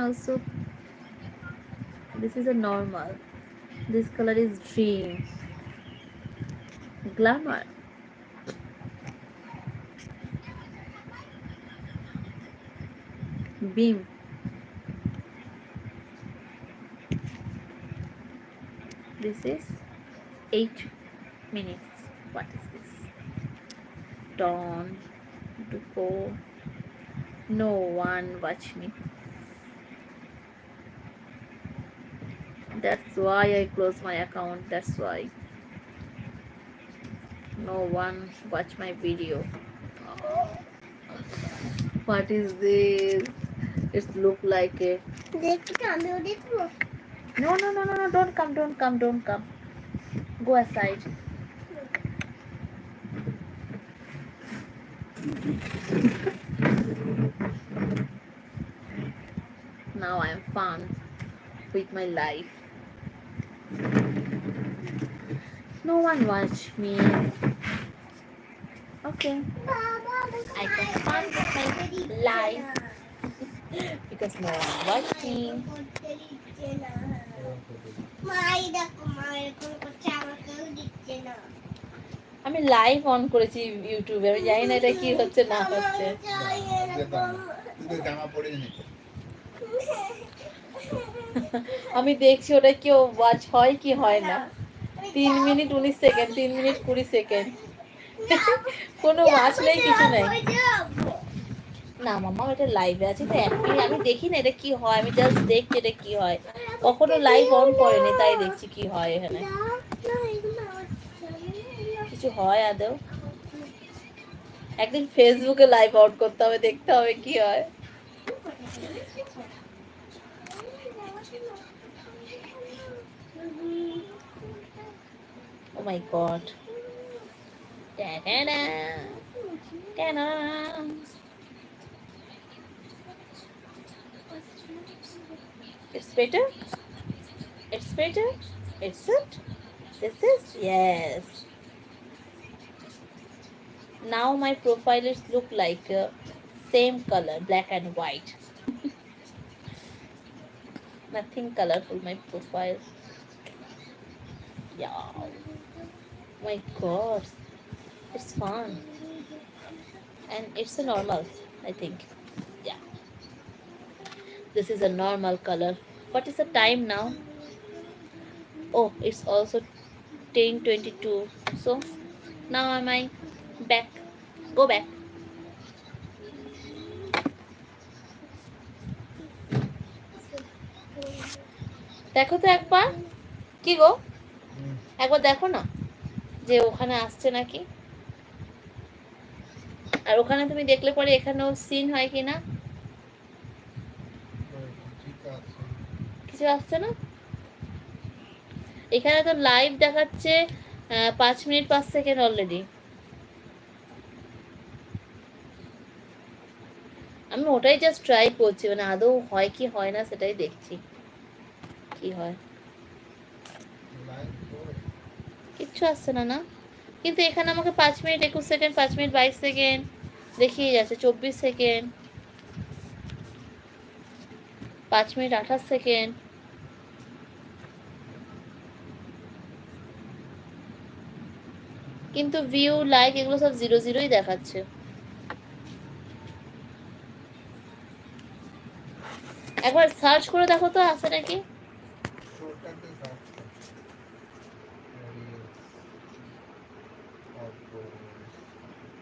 also this is a normal. This color is dream glamour. Beam. This is 8 minutes. What is this? Dawn. To go no one watch me that's why I close my account. That's why. No one watch my video. Oh. What is this? It look like a no no no no no don't come don't come don't come. Go aside. Now I am fun with my life no one watch me okay I can fun with my life because no one watch me আমি live on করেছি ইউটিউবে আমি জানি না এটা কি হচ্ছে না হচ্ছে আমি দেখছি ওটা কেউ ওয়াচ হয় কি হয় না। তিন মিনিট উনিশ সেকেন্ড তিন মিনিট কুড়ি সেকেন্ড কোনো ওয়াচ নেই কিছু নেই। না মামা এটা লাইভে আছে তো এক মিনিট আমি দেখি না এটা কি হয়। আমি জাস্ট দেখছি এটা কি হয়। কখনো লাইভ অন করেনি তাই দেখছি কি হয় এখানে। কিছু হয় আদৌ? একদিন ফেসবুকে লাইভ আউট করতে হবে দেখতে হবে কি হয়। Oh my god. Da-da-da. Da-da. It's better? It's better? It's it? This is? Yes. Now my profile is look like uh, same color, black and white. Nothing colorful my profile. Yeah. My god. It's fun. And it's a normal, I think. Yeah. This is a normal color. What is the time now? Oh, it's also 10:22. So now am I back? Go back. দেখো তো একবার কি গো একবার দেখো না যে ওখানে আসছে নাকি? আর ওখানে তুমি দেখলে পরে এখানেও সিন হয় কি না কিছু আসছে না? এখানে তো লাইভ দেখাচ্ছে পাঁচ মিনিট পাঁচ সেকেন্ড অলরেডি আমি ওটাই জাস্ট ট্রাই করছি মানে আদৌ হয় কি হয় না সেটাই দেখছি। কি হয়? কিচ্ছু আসছে না না? কিন্তু এখানে আমাকে পাঁচ মিনিট, একুশ সেকেন্ড, পাঁচ মিনিট, বাইশ সেকেন্ড দেখিয়ে যাচ্ছে, চব্বিশ সেকেন্ড, পাঁচ মিনিট, আঠাশ সেকেন্ড। কিন্তু ভিউ লাইক এগুলো সব জিরো জিরোই দেখাচ্ছে। একবার সার্চ করে দেখো তো, আছে নাকি?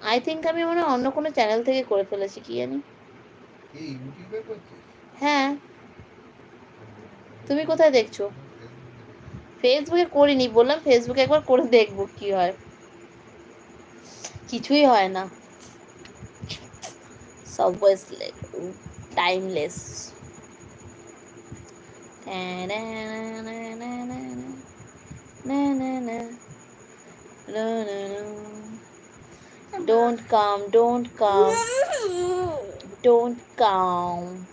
আই থিঙ্ক আমি মনে অন্য কোনো চ্যানেল থেকে করে ফেলেছি কি জানি হ্যাঁ তুমি কোথায় দেখছ ফেসবুকে করিনি বললাম ফেসবুকে একবার করে দেখব কি হয় কিছুই হয় না সব টাইমলেস না না না না না না Don't come, don't come. Don't come.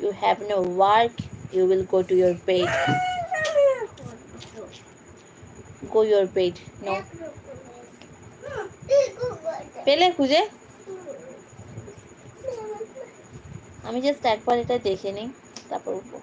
You have no work. You will go to your bed. Go your bed. No. পেলে খুঁজে আমি জাস্ট একবার এটা দেখে নিই তারপর উঠবো